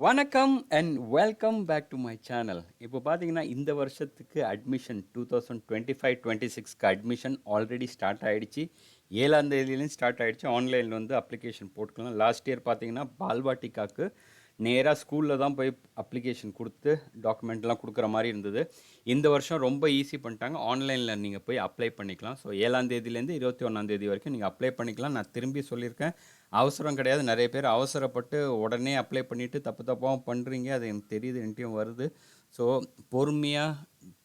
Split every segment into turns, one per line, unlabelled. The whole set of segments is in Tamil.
வணக்கம் and welcome back to my channel இப்போ பார்த்தீங்கன்னா இந்த வருஷத்துக்கு admission two thousand twenty five twenty சிக்ஸ்க்கு admission already start ஆகிடுச்சு ஏழாம் ஸ்டார்ட் ஆகிடுச்சு ஆன்லைனில் வந்து அப்ளிகேஷன் போட்டுக்கலாம். லாஸ்ட் இயர் பார்த்தீங்கன்னா பால்வாட்டிக்காக்கு நேராக ஸ்கூலில் தான் போய் அப்ளிகேஷன் கொடுத்து டாக்குமெண்ட்லாம் கொடுக்குற மாதிரி இருந்தது. இந்த வருஷம் ரொம்ப ஈஸி பண்ணிட்டாங்க. ஆன்லைனில் நீங்கள் போய் அப்ளை பண்ணிக்கலாம். ஸோ ஏழாம் தேதியிலேருந்து இருபத்தி ஒன்றாம் தேதி வரைக்கும் நீங்கள் அப்ளை பண்ணிக்கலாம். நான் திரும்பி சொல்லியிருக்கேன். அவசரம் கிடையாது. நிறைய பேர் அவசரப்பட்டு உடனே அப்ளை பண்ணிவிட்டு தப்பு தப்பாகவும் பண்ணுறீங்க அது எனக்கு தெரியுது. என்கிட்டையும் வருது. ஸோ பொறுமையாக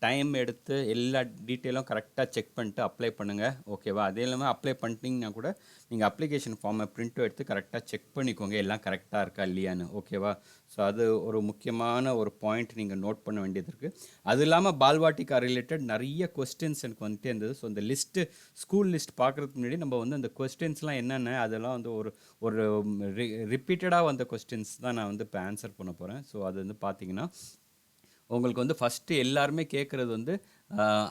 டைம் எடுத்து எல்லா டீட்டெயிலும் கரெக்டாக செக் பண்ணிட்டு அப்ளை பண்ணுங்கள் ஓகேவா அதே இல்லாமல் அப்ளை பண்ணிட்டீங்கன்னா கூட நீங்கள் அப்ளிகேஷன் ஃபார்மை பிரிண்ட்டும் எடுத்து கரெக்டாக செக் பண்ணிக்கோங்க. எல்லாம் கரெக்டாக இருக்கா இல்லையான்னு. ஓகேவா ஸோ அது ஒரு முக்கியமான ஒரு பாயிண்ட் நீங்கள் நோட் பண்ண வேண்டியது இருக்குது அது இல்லாமல் பால்வாட்டிக்கா ரிலேட்டட் நிறைய கொஸ்டின்ஸ் எனக்கு வந்துட்டே இருந்தது. ஸோ இந்த லிஸ்ட்டு ஸ்கூல் லிஸ்ட் பார்க்குறதுக்கு முன்னாடி நம்ம வந்து அந்த கொஸ்டின்ஸ்லாம் என்னென்ன அதெல்லாம் வந்து ஒரு ஒரு ரிப்பீட்டடாக வந்த கொஸ்டின்ஸ் தான் நான் வந்து இப்போ ஆன்சர் பண்ண போகிறேன் ஸோ அது வந்து பார்த்தீங்கன்னா உங்களுக்கு வந்து ஃபஸ்ட்டு எல்லாருமே கேட்குறது வந்து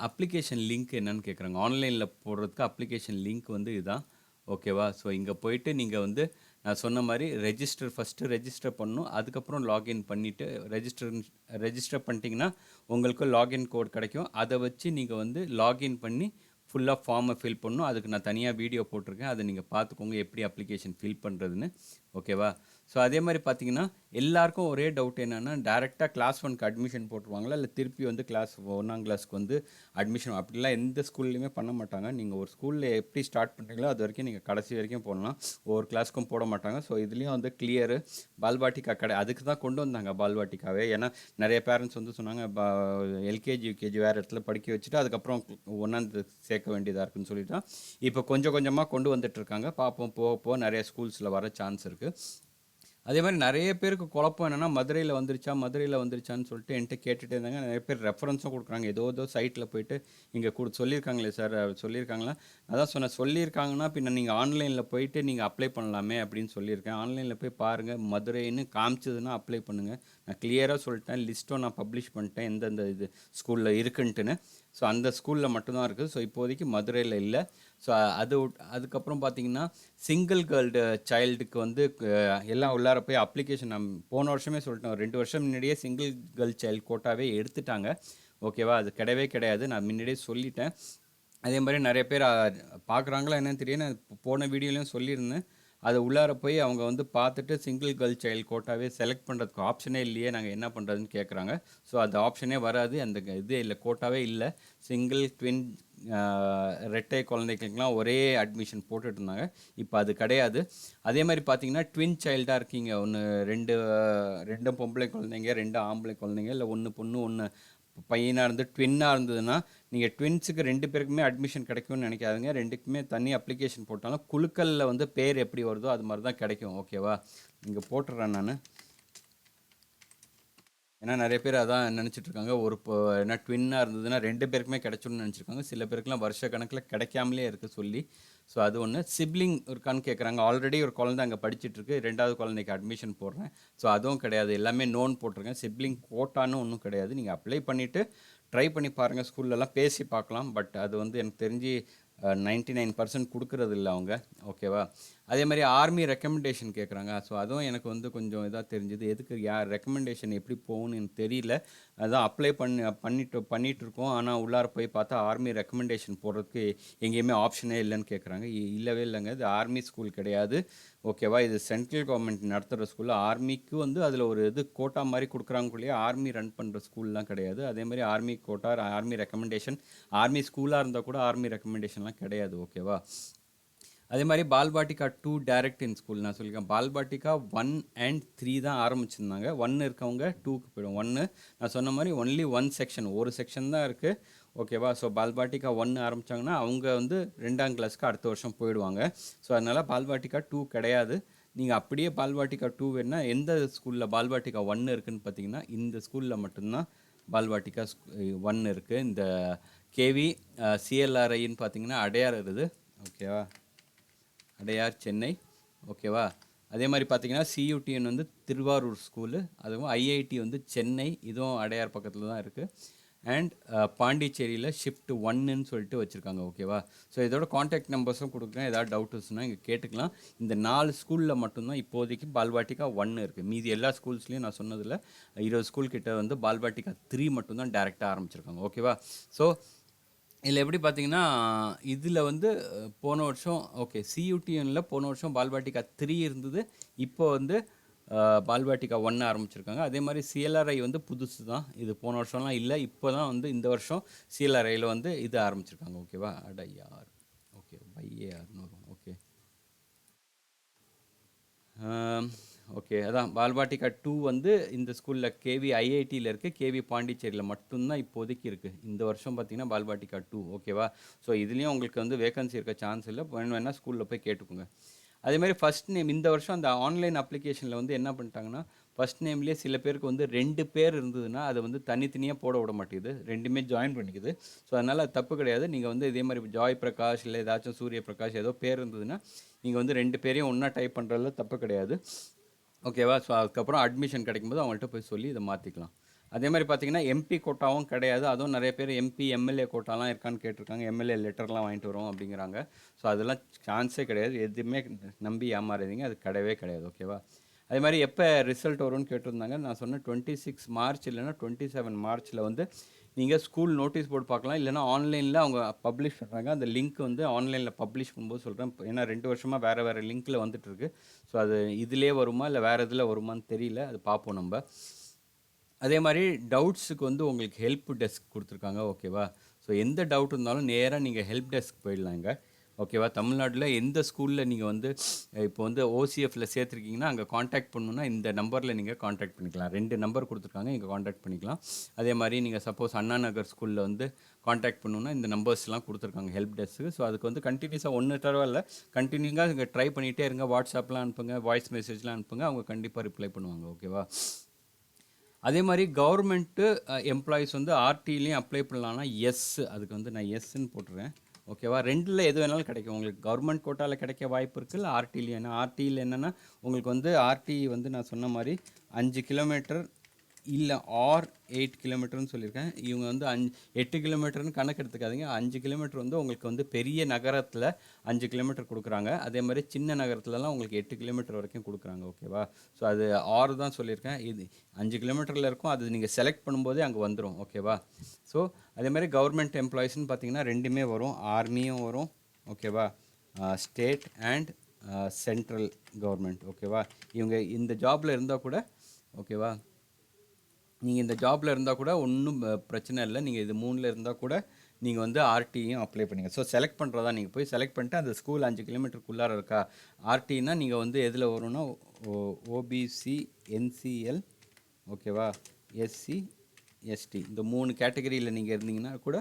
அப்ளிகேஷன் லிங்க் என்னன்னு கேட்குறாங்க ஆன்லைனில் போடுறதுக்கு அப்ளிகேஷன் லிங்க் வந்து இதுதான் ஓகேவா ஸோ இங்கே போயிட்டு நீங்கள் வந்து நான் சொன்ன மாதிரி ரெஜிஸ்டர் ஃபஸ்ட்டு ரெஜிஸ்டர் பண்ணணும். அதுக்கப்புறம் லாகின் பண்ணிவிட்டு ரெஜிஸ்டர் ரெஜிஸ்டர் பண்ணிட்டீங்கன்னா உங்களுக்கு லாகின் கோட் கிடைக்கும். அதை வச்சு நீங்கள் வந்து லாகின் பண்ணி ஃபுல்லாக ஃபார்மை ஃபில் பண்ணணும். அதுக்கு நான் தனியாக வீடியோ போட்டிருக்கேன். அதை நீங்கள் பார்த்துக்கோங்க. எப்படி அப்ளிகேஷன் ஃபில் பண்ணுறதுன்னு ஓகேவா ஸோ அதே மாதிரி பார்த்தீங்கன்னா எல்லாருக்கும் ஒரே டவுட் என்னென்னா டேரெக்டாக கிளாஸ் ஒன்க்கு அட்மிஷன் போட்டுருவாங்களா? இல்லை திருப்பி வந்து கிளாஸ் ஒன்றாம் கிளாஸ்க்கு வந்து அட்மிஷன் அப்படிலாம் எந்த ஸ்கூல்லையுமே பண்ண மாட்டாங்க. நீங்கள் ஒரு ஸ்கூலில் எப்படி ஸ்டார்ட் பண்ணுறீங்களோ அது வரைக்கும் நீங்கள் கடைசி வரைக்கும் போடலாம். ஒவ்வொரு கிளாஸ்க்கும் போட மாட்டாங்க. ஸோ இதுலேயும் வந்து கிளியரு பால்வாட்டிக்கா கடை அதுக்கு தான் கொண்டு வந்தாங்க பால்வாட்டிக்காவே. ஏன்னா நிறைய பேரண்ட்ஸ் வந்து சொன்னாங்க எல்கேஜி யூகேஜி வேறு இடத்துல படிக்க வச்சுட்டு அதுக்கப்புறம் ஒன்றாந்து சேர்க்க வேண்டியதாக இருக்குன்னு சொல்லிட்டு இப்போ கொஞ்சம் கொஞ்சமாக கொண்டு வந்துட்டுருக்காங்க பார்ப்போம் போக போக நிறைய ஸ்கூல்ஸில் வர சான்ஸ் இருக்குது அதே மாதிரி நிறைய பேருக்கு குழப்பம் என்னென்னா மதுரையில் வந்துருச்சா மதுரையில் வந்துருச்சான்னு சொல்லிட்டு என்கிட்ட கேட்டுகிட்டே இருந்தாங்க. நிறைய பேர் ரெஃபரன்ஸும் கொடுக்குறாங்க. ஏதோ ஏதோ சைட்டில் போயிட்டு இங்கே கொடு சொல்லியிருக்காங்களே சார் சொல்லியிருக்காங்களா? அதான் சொன்னேன் சொல்லியிருக்காங்கன்னா பின்ன நீங்கள் ஆன்லைனில் போயிட்டு நீங்கள் அப்ளை பண்ணலாமே அப்படின்னு சொல்லியிருக்கேன். ஆன்லைனில் போய் பாருங்கள் மதுரைன்னு காமிச்சதுன்னா அப்ளை பண்ணுங்கள் நான் கிளியராக சொல்லிட்டேன் லிஸ்ட்டும் நான் பப்ளிஷ் பண்ணிட்டேன் எந்தெந்த இது ஸ்கூலில் இருக்குன்ட்டுன்னு. ஸோ அந்த ஸ்கூலில் மட்டும்தான் இருக்குது. ஸோ இப்போதைக்கு மதுரையில் இல்லை. ஸோ அது அதுக்கப்புறம் பார்த்தீங்கன்னா சிங்கிள் கேர்ள்டு சைல்டுக்கு வந்து எல்லாம் உள்ளார போய் அப்ளிகேஷன் நான் போன வருஷமே சொல்லிட்டேன் ஒரு ரெண்டு வருஷம் முன்னாடியே சிங்கிள் கேர்ள் சைல்டு கோட்டாவே எடுத்துட்டாங்க. ஓகேவா அது கிடையவே கிடையாது. நான் முன்னாடியே சொல்லிட்டேன். அதே மாதிரி நிறைய பேர் பார்க்குறாங்களா என்னன்னு தெரியும் நான் போன வீடியோலையும் சொல்லியிருந்தேன். அது உள்ளார போய் அவங்க வந்து பார்த்துட்டு சிங்கிள் கேர்ள் சைல்டு கோட்டாவே செலக்ட் பண்ணுறதுக்கு ஆப்ஷனே இல்லையே நாங்கள் என்ன பண்ணுறதுன்னு கேட்குறாங்க ஸோ அந்த ஆப்ஷனே வராது அந்த க- இது இல்லை கோட்டாவே இல்லை. சிங்கிள் ட்வின் ரெட்டை குழந்தைகளுக்கெல்லாம் ஒரே அட்மிஷன் போட்டுட்டு இருந்தாங்க. இப்போ அது கிடையாது. அதே மாதிரி பார்த்தீங்கன்னா ட்வின் சைல்டாக இருக்கீங்க. ஒன்று ரெண்டு ரெண்டு பொம்பளை குழந்தைங்க ரெண்டு ஆம்பளை குழந்தைங்க இல்லை ஒன்று பொண்ணு ஒன்று பையனாக இருந்து ட்வின்னாக இருந்ததுன்னா நீங்கள் ட்வின்ஸுக்கு ரெண்டு பேருக்குமே அட்மிஷன் கிடைக்கும்னு நினைக்காதுங்க. ரெண்டுக்குமே தனி அப்ளிகேஷன் போட்டாலும் குழுக்களில் வந்து பேர் எப்படி வருதோ அது மாதிரி தான் கிடைக்கும் ஓகேவா இங்கே போட்டுடுறேன் நான். ஏன்னா நிறைய பேர் அதான் நினச்சிட்டு இருக்காங்க. ஒரு இப்போ என்ன ட்வின்னாக இருந்ததுன்னா ரெண்டு பேருக்குமே கிடச்சிடும்னு நினச்சிருக்காங்க. சில பேருக்குலாம் வருஷ கணக்கில் கிடைக்காமலே இருக்க சொல்லி. ஸோ அது ஒன்று சிப்ளிங் இருக்கான்னு கேட்குறாங்க ஆல்ரெடி ஒரு குழந்தை அங்கே படிச்சுட்ருக்கு ரெண்டாவது குழந்தைக்கு அட்மிஷன் போடுறேன். ஸோ அதுவும் கிடையாது. எல்லாமே நோன் போட்டிருக்கேன். சிப்ளிங் கோட்டான்னு ஒன்றும் கிடையாது. நீங்கள் அப்ளை பண்ணிவிட்டு ட்ரை பண்ணி பாருங்கள் ஸ்கூல்லலாம் பேசி பார்க்கலாம். பட் அது வந்து எனக்கு தெரிஞ்சு நைன்ட்டி நைன் பர்சன்ட் கொடுக்குறது இல்லை அவங்க. ஓகேவா அதே மாதிரி ஆர்மி ரெக்கமெண்டேஷன் கேட்குறாங்க ஸோ அதுவும் எனக்கு வந்து கொஞ்சம் இதாக தெரிஞ்சுது. எதுக்கு யார் ரெக்கமெண்டேஷன் எப்படி போகணும்னு எனக்கு தெரியல. அதான் அப்ளை பண்ணி பண்ணிட்டு பண்ணிகிட்டு இருக்கோம் ஆனால் உள்ளார போய் பார்த்தா ஆர்மி ரெக்கமெண்டேஷன் போடுறதுக்கு எங்கேயுமே ஆப்ஷனே இல்லைன்னு கேட்குறாங்க இல்லவே இல்லைங்க. இது ஆர்மி ஸ்கூல் கிடையாது. ஓகேவா இது சென்ட்ரல் கவர்மெண்ட் நடத்துகிற ஸ்கூலில் ஆர்மிக்கு வந்து அதில் ஒரு இது கோட்டா மாதிரி கொடுக்குறாங்கக்குள்ளேயே ஆர்மி ரன் பண்ணுற ஸ்கூல்லாம் கிடையாது. அதே மாதிரி army quota army recommendation army ஸ்கூலாக இருந்தால் கூட ஆர்மி ரெக்கமெண்டேஷன்லாம் கிடையாது. ஓகேவா அதே மாதிரி Balvatika to direct in school நான் சொல்லியிருக்கேன். பால்பாட்டிகா ஒன் அண்ட் த்ரீ தான் ஆரம்பிச்சிருந்தாங்க. ஒன்று இருக்கவங்க டூக்கு போயிடும். ஒன்று நான் சொன்ன மாதிரி ஒன்லி ஒன் செக்ஷன் ஒரு செக்ஷன் தான் இருக்குது ஓகேவா ஸோ பால்பாட்டிகா ஒன்று ஆரம்பித்தாங்கன்னா அவங்க வந்து ரெண்டாம் கிளாஸ்க்கு அடுத்த வருஷம் போயிடுவாங்க. ஸோ அதனால் பால்பாட்டிகா டூ கிடையாது. நீங்கள் அப்படியே பால்வாட்டிகா டூ வேணா எந்த ஸ்கூலில் பால்வாட்டிகா ஒன்று இருக்குன்னு பார்த்தீங்கன்னா இந்த ஸ்கூலில் மட்டும்தான் பால்வாட்டிகா ஒன் இருக்குது இந்த கேவி சிஎல்ஆர்ஐன்னு பார்த்தீங்கன்னா அடையார் இருக்குது. ஓகேவா அடையார் சென்னை. ஓகேவா? அதே மாதிரி பார்த்தீங்கன்னா சியூடிஎன் வந்து திருவாரூர் ஸ்கூலு அதுவும் ஐஐடி வந்து சென்னை இதுவும் அடையார் பக்கத்தில் தான் இருக்குது அண்ட் பாண்டிச்சேரியில் ஷிஃப்ட் ஒன்னுன்னு சொல்லிட்டு வச்சுருக்காங்க ஓகேவா? ஸோ இதோட காண்டாக்ட் நம்பர்ஸும் கொடுக்குறேன் ஏதாவது டவுட்ஸ்னால் இங்கே கேட்டுக்கலாம். இந்த நாலு ஸ்கூலில் மட்டும்தான் இப்போதைக்கு பால்வாட்டிகா ஒன்று இருக்குது மீதி எல்லா ஸ்கூல்ஸ்லேயும் நான் சொன்னதில் இருபது ஸ்கூல் கிட்ட வந்து பால்வாட்டிகா த்ரீ மட்டும்தான் டேரெக்டாக ஆரம்பிச்சிருக்காங்க ஓகேவா? ஸோ இதில் எப்படி பார்த்தீங்கன்னா இதில் வந்து போன வருஷம் ஓகே சியூடிஎனில் போன வருஷம் பால்வாட்டிகா த்ரீ இருந்தது. இப்போ வந்து அஹ், ஒன்று ஆரம்பிச்சிருக்காங்க. அதே மாதிரி சிஎல்ஆர்ஐ வந்து புதுசு தான் இது போன வருஷம்லாம் இல்லை இப்போ தான் வந்து இந்த வருஷம் சிஎல்ஆர்ஐயில் வந்து இது ஆரம்பிச்சிருக்காங்க. ஓகேவா அடையார் ஓகே பைஏஆர்னு அறுநூறு. ஓகே ஓகே அதான். பால்வாட்டிகா டூ வந்து இந்த ஸ்கூலில் கேவி ஐஐடியில் இருக்குது கேவி பாண்டிச்சேரியில் மட்டும்தான் இப்போதைக்கு இருக்குது இந்த வருஷம் பார்த்தீங்கன்னா பால்வாட்டிகா டூ. ஓகேவா? ஸோ இதுலேயும் உங்களுக்கு வந்து வேகன்சி இருக்க சான்ஸ் இல்லை. வேணும் வேணால் ஸ்கூலில் போய் கேட்டுக்கோங்க. அதே மாதிரி ஃபஸ்ட் நேம் இந்த வருஷம் அந்த ஆன்லைன் அப்ளிகேஷனில் வந்து என்ன பண்ணிட்டாங்கன்னா ஃபஸ்ட் நேம்லேயே சில பேருக்கு வந்து ரெண்டு பேர் இருந்ததுன்னா அதை வந்து தனித்தனியாக போட விட மாட்டேங்குது. ரெண்டுமே ஜாயின் பண்ணிக்குது. ஸோ அதனால் தப்பு கிடையாது. நீங்கள் வந்து இதே மாதிரி ஜாய் பிரகாஷ் இல்லை ஏதாச்சும் சூரிய பிரகாஷ் ஏதோ பேர் இருந்ததுன்னா நீங்கள் வந்து ரெண்டு பேரையும் ஒன்றா டைப் பண்ணுறதுல தப்பு கிடையாது. ஓகேவா ஸோ அதுக்கப்புறம் அட்மிஷன் கிடைக்கும்போது அவங்கள்ட்ட போய் சொல்லி இதை மாற்றிக்கலாம் அதே மாதிரி பார்த்தீங்கன்னா எம்பி கோட்டாவும் கிடையாது. அதுவும் நிறைய பேர் எம்பி எம்எல்ஏ கோட்டாலாம் இருக்கான்னு கேட்டிருக்காங்க. எம்எல்ஏ லெட்டர்லாம் வாங்கிட்டு வரோம் அப்படிங்கிறாங்க. ஸோ அதெல்லாம் சான்ஸே கிடையாது. எதுவுமே நம்பி ஏமாறாதீங்க. அது கிடையவே கிடையாது. ஓகேவா அதே மாதிரி எப்போ ரிசல்ட் வரும்னு கேட்டிருந்தாங்க. நான் சொன்னேன் டுவெண்ட்டி சிக்ஸ் மார்ச் இல்லைன்னா டுவெண்ட்டி செவன் மார்ச்சில் வந்து நீங்கள் ஸ்கூல் நோட்டீஸ் போர்டு பார்க்கலாம். இல்லைனா ஆன்லைனில் அவங்க பப்ளிஷ் பண்ணுறாங்க அந்த லிங்க் வந்து ஆன்லைனில் பப்ளிஷ் பண்ணும்போது சொல்கிறேன் ஏன்னா ரெண்டு வருஷமாக வேறு வேறு லிங்க்கில் வந்துட்டுருக்கு. ஸோ அது இதிலே வருமா? இல்லை வேறு இதில் வருமான்னு தெரியல. அது பார்ப்போம் நம்ம. அதே மாதிரி டவுட்ஸுக்கு வந்து உங்களுக்கு ஹெல்ப் டெஸ்க் கொடுத்துருக்காங்க. ஓகேவா ஸோ எந்த டவுட் இருந்தாலும் நேராக நீங்கள் ஹெல்ப் டெஸ்க் போயிடலாங்க. ஓகேவா? தமிழ்நாட்டில் எந்த ஸ்கூலில் நீங்கள் வந்து இப்போ வந்து ஓசிஎஃப்ல சேர்த்துருக்கீங்கன்னா அங்கே காண்டாக்ட் பண்ணணுன்னா இந்த நம்பரில் நீங்கள் காண்டாக்ட் பண்ணிக்கலாம். ரெண்டு நம்பர் கொடுத்துருக்காங்க இங்கே காண்டாக்ட் பண்ணிக்கலாம். அதே மாதிரி நீங்கள் சப்போஸ் அண்ணா நகர் ஸ்கூலில் வந்து காண்டாக்ட் பண்ணணுன்னா இந்த நம்பர்ஸ்லாம் கொடுத்துருக்காங்க ஹெல்ப் டெஸ்க்கு ஸோ அதுக்கு வந்து கண்டினியூஸாக ஒன்று தடவை இல்லை கண்டினியூவாக இங்கே ட்ரை பண்ணிகிட்டே இருங்க. வாட்ஸ்அப்லாம் அனுப்புங்க வாய்ஸ் மெசேஜ்லாம் அனுப்புங்க அவங்க கண்டிப்பாக ரிப்ளை பண்ணுவாங்க ஓகேவா? அதே மாதிரி கவர்மெண்ட்டு எம்ப்ளாயீஸ் வந்து ஆர்டிலையும் அப்ளை பண்ணலான்னா எஸ் அதுக்கு வந்து நான் எஸ்ன்னு போட்டுறேன். ஓகேவா? ரெண்டில் எது வேணாலும் கிடைக்கும். உங்களுக்கு கவர்மெண்ட் கோட்டாவில் கிடைக்க வாய்ப்பு இருக்குது இல்லை ஏன்னா ஆர்டியில் என்னென்னா உங்களுக்கு வந்து ஆர்டி வந்து நான் சொன்ன மாதிரி அஞ்சு கிலோமீட்டர் இல்லை ஆர் எயிட் கிலோமீட்டர்னு சொல்லியிருக்கேன். இவங்க வந்து அஞ்சு எட்டு கிலோமீட்டர்னு கணக்கு எடுத்துக்காதீங்க. அஞ்சு கிலோமீட்டர் வந்து உங்களுக்கு வந்து பெரிய நகரத்தில் அஞ்சு கிலோமீட்டர் கொடுக்குறாங்க. அதே மாதிரி சின்ன நகரத்துலலாம் உங்களுக்கு எட்டு கிலோமீட்டர் வரைக்கும் கொடுக்குறாங்க ஓகேவா ஸோ அது ஆறு தான் சொல்லியிருக்கேன். இது அஞ்சு கிலோமீட்டரில் இருக்கும். அது நீங்கள் செலக்ட் பண்ணும்போதே அங்கே வந்துடும் ஓகேவா ஸோ அதே மாதிரி கவர்மெண்ட் எம்ப்ளாயிஸ்னு பார்த்தீங்கன்னா ரெண்டுமே வரும். ஆர்மியும் வரும் ஓகேவா ஸ்டேட் அண்ட் சென்ட்ரல் கவர்மெண்ட் ஓகேவா இவங்க இந்த ஜாபில் இருந்தால் கூட ஓகேவா நீங்கள் இந்த ஜாப்பில் இருந்தால் கூட ஒன்றும் பிரச்சனை இல்லை. நீங்கள் இது மூணில் இருந்தால் கூட நீங்கள் வந்து ஆர்டியும் அப்ளை பண்ணுங்க. ஸோ செலக்ட் பண்ணுறதா நீங்கள் போய் செலக்ட் பண்ணிட்டு அந்த ஸ்கூல் அஞ்சு கிலோமீட்டருக்குள்ளார இருக்கா? ஆர்டினா நீங்கள் வந்து எதில் வரும்னா ஓபிசி என்சிஎல் ஓகேவா எஸ்சி எஸ்டி இந்த மூணு கேட்டகரியில் நீங்கள் இருந்தீங்கன்னா கூட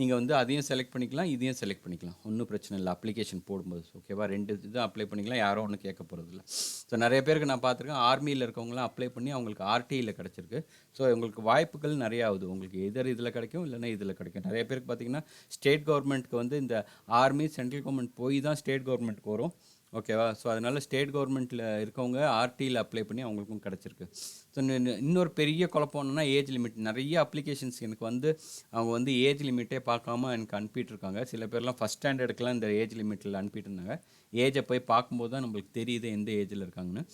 நீங்கள் வந்து அதையும் செலக்ட் பண்ணிக்கலாம் இதையும் செலக்ட் பண்ணிக்கலாம். ஒன்றும் பிரச்சனை இல்லை. அப்ளிகேஷன் போடும்போது ஓகேவா ரெண்டு இதுவும் அப்ளை பண்ணிக்கலாம். யாரும் ஒன்றும் கேட்க போகிறதில்ல ஸோ நிறைய பேருக்கு நான் பார்த்துருக்கேன் ஆர்மியில் இருக்கவங்களாம் அப்ளை பண்ணி அவங்களுக்கு ஆர்டியில் கிடச்சிருக்கு. ஸோ உங்களுக்கு வாய்ப்புகள் நிறையா ஆகுது. உங்களுக்கு எதர் இதில் கிடைக்கும் இல்லைன்னா இதில் கிடைக்கும். நிறைய பேருக்கு பார்த்தீங்கன்னா ஸ்டேட் கவர்மெண்ட்டுக்கு வந்து இந்த ஆர்மி சென்ட்ரல் கவர்மெண்ட் போய் தான் ஸ்டேட் கவர்மெண்ட்டுக்கு வரும். ஓகேவா ஸோ அதனால் ஸ்டேட் கவர்மெண்ட்டில் இருக்கவங்க ஆர்டியில் அப்ளை பண்ணி அவங்களுக்கும் கிடச்சிருக்கு. ஸோ இன்னொரு பெரிய குழப்பம் என்னன்னா ஏஜ் லிமிட் நிறைய அப்ளிகேஷன்ஸ் எனக்கு வந்து அவங்க வந்து ஏஜ் லிமிட்டே பார்க்காம எனக்கு அனுப்பிட்டு இருக்காங்க. சில பேர்லாம் ஃபஸ்ட் ஸ்டாண்டர்டுக்கெலாம் இந்த ஏஜ் லிமிட்டில் அனுப்பிட்டு இருந்தாங்க. ஏஜை போய் பார்க்கும்போது தான் நம்மளுக்கு தெரியுது எந்த ஏஜில் இருக்காங்கன்னு.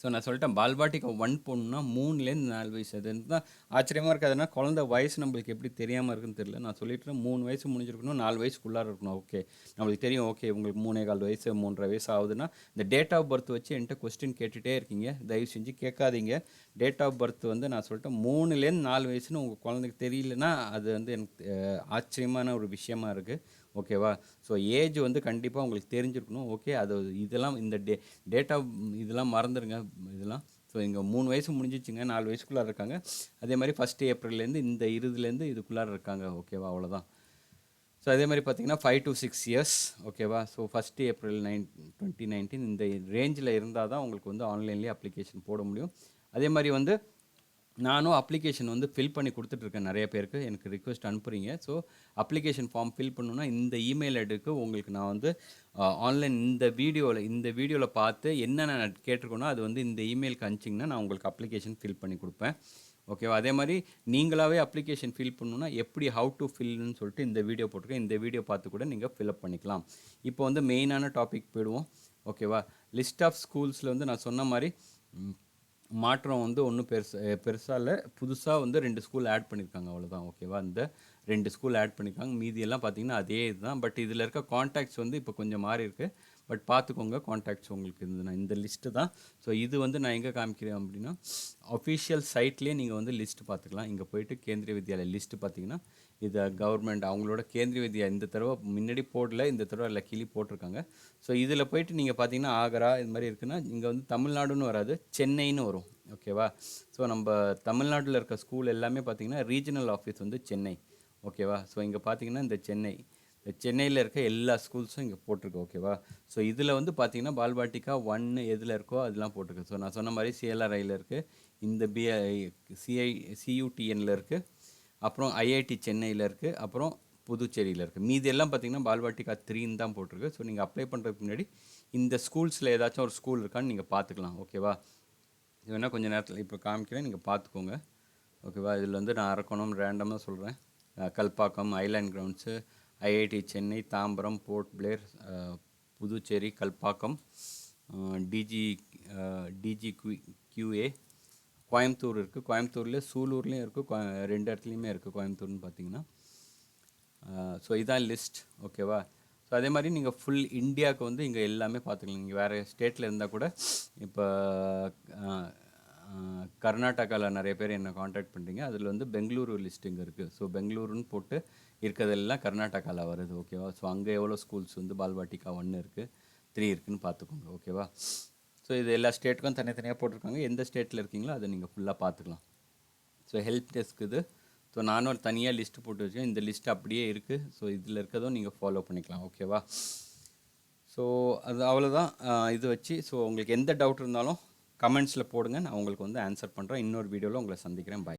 ஸோ நான் சொல்லிட்டேன் பால்பாட்டிக்கு ஒன் பொண்ணுனா மூணுலேருந்து நாலு வயசு. அது தான் ஆச்சரியமாக இருக்காதுன்னா குழந்தை வயசு நம்மளுக்கு எப்படி தெரியாமல் இருக்குன்னு தெரியல. நான் சொல்லிட்டு மூணு வயசு முடிஞ்சிருக்கணும் நாலு வயசுக்குள்ளார இருக்கணும். ஓகே நம்மளுக்கு தெரியும் ஓகே உங்களுக்கு மூணே கால் வயசு மூன்றரை வயசு ஆகுதுன்னா இந்த டேட் ஆஃப் பர்த் வச்சு என்கிட்ட கொஸ்டின் கேட்டுகிட்டே இருக்கீங்க. தயவு செஞ்சு கேட்காதீங்க. டேட் ஆஃப் பர்த் வந்து நான் சொல்லிட்டேன். மூணுலேருந்து நாலு வயசுன்னு உங்கள் குழந்தைக்கு தெரியலனா அது வந்து எனக்கு ஆச்சரியமான ஒரு விஷயமா இருக்குது ஓகேவா ஸோ ஏஜ் வந்து கண்டிப்பாக உங்களுக்கு தெரிஞ்சிருக்கணும். ஓகே அது இதெல்லாம் இந்த டே டேட் ஆஃப் இதெல்லாம் மறந்துடுங்க இதெல்லாம். ஸோ இங்கே மூணு வயசு முடிஞ்சிச்சுங்க நாலு வயசுக்குள்ளார இருக்காங்க. அதே மாதிரி ஃபஸ்ட்டு ஏப்ரல்லேருந்து இந்த இருதுலேருந்து இதுக்குள்ளார இருக்காங்க. ஓகேவா அவ்வளோதான் ஸோ அதே மாதிரி பார்த்தீங்கன்னா ஃபைவ் டு சிக்ஸ் இயர்ஸ் ஓகேவா so first April nine twenty nineteen இந்த ரேஞ்சில் இருந்தால் தான் உங்களுக்கு வந்து ஆன்லைன்லேயே அப்ளிகேஷன் போட முடியும். அதே மாதிரி வந்து நானும் அப்ளிகேஷன் வந்து ஃபில் பண்ணி கொடுத்துட்ருக்கேன் நிறைய பேருக்கு. எனக்கு ரிக்வெஸ்ட் அனுப்புகிறீங்க ஸோ அப்ளிகேஷன் ஃபார்ம் ஃபில் பண்ணணுன்னா இந்த இமெயில் ஐடிக்கு உங்களுக்கு நான் வந்து ஆன்லைன் இந்த வீடியோவில் இந்த வீடியோவில் பார்த்து என்னென்ன நான் கேட்டிருக்கோனோ அது வந்து இந்த இமெயிலுக்கு அனுப்பிச்சிங்கன்னா நான் உங்களுக்கு அப்ளிகேஷன் ஃபில் பண்ணி கொடுப்பேன். ஓகேவா அதே மாதிரி நீங்களாகவே அப்ளிகேஷன் ஃபில் பண்ணணும்னா எப்படி ஹவு டு ஃபில்னு சொல்லிட்டு இந்த வீடியோ போட்டிருக்கேன். இந்த வீடியோ பார்த்து கூட நீங்கள் ஃபில்அப் பண்ணிக்கலாம். இப்போ வந்து மெயினான டாபிக் போயிடுவோம். ஓகேவா லிஸ்ட் ஆஃப் ஸ்கூல்ஸில் வந்து நான் சொன்ன மாதிரி மாற்றம் வந்து ஒன்றும் பெருசாக பெருசாக இல்லை. புதுசாக வந்து ரெண்டு ஸ்கூல் ஆட் பண்ணியிருக்காங்க அவ்வளோதான் ஓகேவா இந்த ரெண்டு ஸ்கூல் ஆட் பண்ணியிருக்காங்க மீதியெல்லாம் பார்த்தீங்கன்னா அதே இதுதான். பட் இதில் இருக்க காண்டாக்ட்ஸ் வந்து இப்போ கொஞ்சம் மாறி இருக்கு. பட் பார்த்துக்கோங்க காண்டாக்ட்ஸ் உங்களுக்கு இருந்ததுன்னா இந்த லிஸ்ட்டு தான். ஸோ இது வந்து நான் எங்கே காமிக்கிறேன் அப்படின்னா அஃபிஷியல் சைட்லேயே நீங்கள் வந்து லிஸ்ட்டு பார்த்துக்கலாம் இங்கே போயிட்டு கேந்திரிய வித்யாலய லிஸ்ட்டு பார்த்தீங்கன்னா இதை கவர்மெண்ட் அவங்களோட கேந்திரிய வித்யா இந்த தடவை முன்னாடி போடல இந்த தடவை இல்லை கிளி போட்டிருக்காங்க. ஸோ இதில் போயிட்டு நீங்கள் பார்த்தீங்கன்னா ஆகரா இது மாதிரி இருக்குன்னா இங்கே வந்து தமிழ்நாடுன்னு வராது சென்னைன்னு வரும். ஓகேவா ஸோ நம்ம தமிழ்நாட்டில் இருக்க ஸ்கூல் எல்லாமே பார்த்தீங்கன்னா ரீஜனல் ஆஃபீஸ் வந்து சென்னை. ஓகேவா ஸோ இங்கே பார்த்தீங்கன்னா இந்த சென்னை. இந்த சென்னையில் இருக்க எல்லா ஸ்கூல்ஸும் இங்கே போட்டிருக்கு ஓகேவா ஸோ இதில் வந்து பார்த்தீங்கன்னா பால்பாட்டிக்கா ஒன்று எதில் இருக்கோ அதெல்லாம் போட்டிருக்கு. ஸோ நான் சொன்ன மாதிரி சிஎல்ஆர்ஐயில் இருக்குது இந்த பிஐ சிஐ சியூடிஎன்ல இருக்குது அப்புறம் ஐஐடி சென்னையில் இருக்குது அப்புறம் புதுச்சேரியில் இருக்குது மீதி எல்லாம் பார்த்தீங்கன்னா பால்வாட்டிகா த்ரீன்னு தான் போட்டிருக்கு. ஸோ நீங்கள் அப்ளை பண்ணுறதுக்கு முன்னாடி இந்த ஸ்கூல்ஸில் ஏதாச்சும் ஒரு ஸ்கூல் இருக்கான்னு நீங்கள் பார்த்துக்கலாம் ஓகேவா இது வேணால் கொஞ்சம் நேரத்தில் இப்போ காமிக்கிறேன். நீங்கள் பார்த்துக்கோங்க ஓகேவா இதில் வந்து நான் அரக்கணும் ரேண்டமாக சொல்கிறேன் Kalpakkam island grounds IIT Chennai Tambaram Port Blair Puducherry Kalpakkam DG DG QA Coimbatore இருக்குது கோயம்புத்தூர்லேயே சூலூர்லேயும் இருக்குது ரெண்டு இடத்துலையுமே இருக்குது கோயம்புத்தூர்னு பார்த்தீங்கன்னா ஸோ இதான் லிஸ்ட் ஓகேவா ஸோ அதே மாதிரி நீங்கள் ஃபுல் இந்தியாவுக்கு வந்து இங்கே எல்லாமே பார்த்துக்கலாம் நீங்கள் வேறு ஸ்டேட்டில் இருந்தால் கூட இப்போ கர்நாடகாவில் நிறைய பேர் என்னை காண்டாக்ட் பண்ணுறீங்க அதில் வந்து பெங்களூரு லிஸ்ட் இங்கே இருக்குது ஸோ பெங்களூருன்னு போட்டு இருக்கிறதெல்லாம் கர்நாடகாவில் வருது. ஓகேவா ஸோ அங்கே எவ்வளோ ஸ்கூல்ஸ் வந்து பால்வாட்டிக்கா ஒன்று இருக்குது த்ரீ இருக்குன்னு பார்த்துக்கோங்க ஓகேவா ஸோ இது எல்லா ஸ்டேட்டுக்கும் தனித்தனியாக போட்டிருக்காங்க. எந்த ஸ்டேட்டில் இருக்கீங்களோ அதை நீங்கள் ஃபுல்லாக பார்த்துக்கலாம். ஸோ ஹெல்ப் டெஸ்க் இது. ஸோ நானும் ஒரு தனியாக லிஸ்ட்டு போட்டு வச்சேன் இந்த லிஸ்ட் அப்படியே இருக்குது ஸோ இதில் இருக்கதும் நீங்கள் ஃபாலோ பண்ணிக்கலாம். ஓகேவா ஸோ அது அவ்வளோதான் இது வச்சு. ஸோ உங்களுக்கு எந்த டவுட் இருந்தாலும் கமெண்ட்ஸில் போடுங்க. நான் உங்களுக்கு வந்து ஆன்சர் பண்ணுறேன் இன்னொரு வீடியோவில் உங்களை சந்திக்கிறேன். பாய்